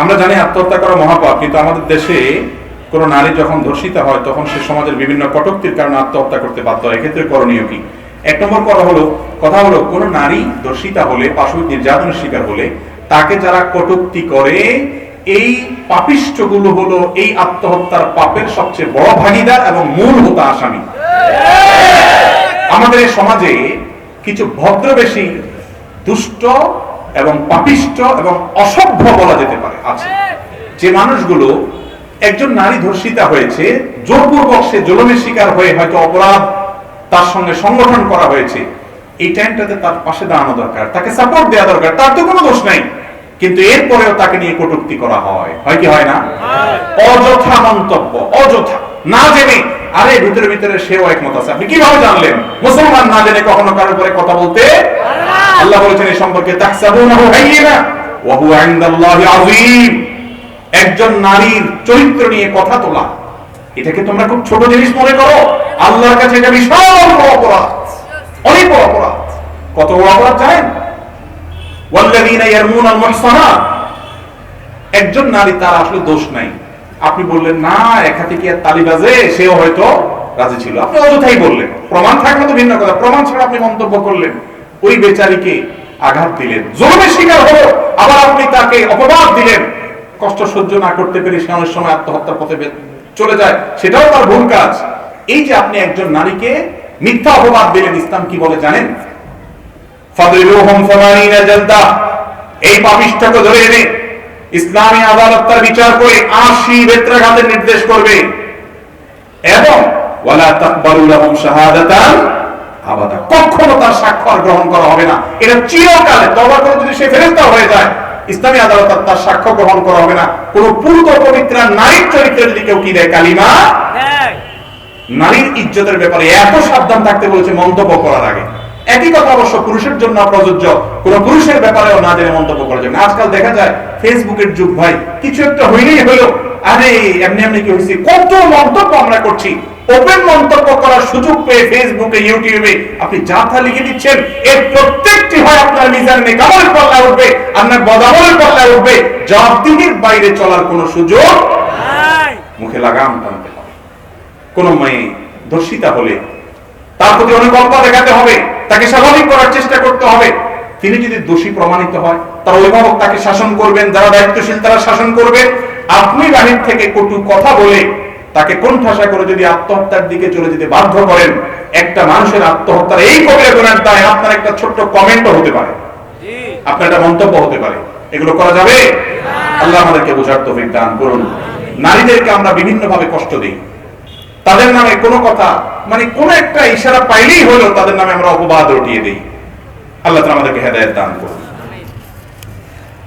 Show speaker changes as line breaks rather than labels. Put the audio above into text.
আমরা জানি আত্মহত্যা করা মহাপাপ, কিন্তু আমাদের দেশে কোনো নারী যখন ধর্ষিতা হয়, তখন সে সমাজের বিভিন্ন কটুক্তির কারণে আত্মহত্যা করতে বাধ্য হয়। এক্ষেত্রে করণীয় কি? এক নম্বর কথা হলো কথা হলো, কোনো নারী ধর্ষিতা হলে, পাশবিক নির্যাতনের শিকার হলে, তাকে যারা কটুক্তি করে, এই পাপিষ্ঠগুলো হলো এই আত্মহত্যার পাপের সবচেয়ে বড় ভাগিদার এবং মূল হোতা আসামি। আমাদের সমাজে কিছু ভদ্রবেশী, দুষ্ট এবং পাপিষ্ট এবং অসভ্য বলা যেতে পারে আছে যে মানুষগুলো একজন নারী ধর্ষিতা হয়েছে, জোরপূর্বক সে জলমের শিকার হয়ে হয়তো অপরাধ তার সঙ্গে সংগঠন করা হয়েছে, এই টাইমটাতে তার পাশে দাঁড়ানো দরকার, তাকে সাপোর্ট দেওয়া দরকার, তার তো কোনো দোষ নাই। কিন্তু এরপরেও তাকে নিয়ে কটুক্তি করা হয়। হয় কি হয় না? অযথা মন্তব্য, অযথা। না জেনে, আরে ভিতরে ভিতরে সেও একমত আছে। আপনি কীভাবে জানলেন? মুসলমান না জেনে কখনো কারোর উপরে কথা বলতে আল্লাহ বলেছেন এই সম্পর্কে একজন নারীর চরিত্র নিয়ে কথা তোলা, এটাকে তোমরা খুব ছোট জিনিস মনে করো, আল্লাহর কাছে এটা বিশাল বড় অপরাধ, অনেক বড় অপরাধ। কত বড় অপরাধ জানেন? ওয়াল্লাযীনা ইয়ারমুনাল মুহসানাত একজন নারী তার আসলে দোষ নাই। আপনি বললেন, না, একা থেকে আর তালি বাজে? সেও হয়তো রাজি ছিল। আপনি অযথাই বললেন। প্রমাণ থাকলে তো ভিন্ন কথা, প্রমাণ ছাড়া আপনি মন্তব্য করলেন। ওই বেচারিকে আঘাত দিলেন। জলমের শিকার হলো, আবার আপনি তাকে অপবাদ দিলেন। কষ্ট সহ্য না করতে পেরে সে অনেক সময় আত্মহত্যার পথে চলে যায়। সেটাও তার ভুল কাজ। এই যে আপনি একজন নারীকে মিথ্যা অপবাদ দিলেন, ইসলাম কি বলে জানেন? এই পাপিষ্ঠকে ধরে এনে ইসলামী আদালত তার বিচার করে আশি বেত্রাঘাতের নির্দেশ করবে। এবং ওয়ালা তাকবালু লাহুম শাহাদাতান আবাদা। কখনো তার সাক্ষ্য আর গ্রহণ করা হবে না। এটা চিরকালে তওবা করে যদি সে হয়ে যায় ইসলামী আদালত তার সাক্ষ্য গ্রহণ করা হবে না। কোন পূর্ব পবিত্র নারীর চরিত্রে যদি কেউ কি দেয় কালিমা? নারীর ইজ্জতের ব্যাপারে এত সাবধান থাকতে বলেছে মন্তব্য করার আগে। একই কথা অবশ্য পুরুষের জন্য প্রযোজ্য কোন পুরুষের ব্যাপারেও না জেনে মন্তব্য করা যাবে আজকাল দেখা যায় ফেসবুকের যুগ ভাই কিছু একটা হইলেই হলো। আরে এমনি এমনি কি হয়েছে কত মন্তব্য আমরা করছি। ওপেন মন্তব্য করার সুযোগ পেয়ে ফেসবুকে ইউটিউবে আপনি যা তা লিখে দিচ্ছেন এর প্রত্যেকটি হয় আপনার মিজান নেকামলের পাল্লায় উঠবে আপনার বদামলের পাল্লায় উঠবে। জবাবদিহির বাইরে চলার কোনো সুযোগ মুখে লাগাম টানতে হবে। কোন মেয়ে ধর্ষিতা হলে তার প্রতি অনুকম্পা দেখাতে হবে তাকে স্বাভাবিক করার চেষ্টা করতে হবে। তিনি যদি দোষী প্রমাণিত হয় তার অভিভাবক তাকে শাসন করবেন যারা দায়িত্বশীল তারা শাসন করবেন আপনি বাহির থেকে কটু কথা বলে তাকে কোণঠাসা করে যদি আত্মহত্যার দিকে চলে যেতে বাধ্য করেন একটা মানুষের আত্মহত্যার এই কবিরা গুণার দায় আপনার একটা ছোট্ট কমেন্টও হতে পারে। আপনার একটা মন্তব্য হতে পারে। এগুলো করা যাবে? আল্লাহ আমাদেরকে বোঝার তৌফিক দান করুন। নারীদেরকে আমরা বিভিন্ন ভাবে কষ্ট দিই। তাদের নামে কোনো কথা মানে কোন একটা ইশারা পাইলেই হলো তাদের নামে আমরা অপবাদ রটিয়ে দিই। আল্লাহ আমাদেরকে হেদায়েত দান করুন।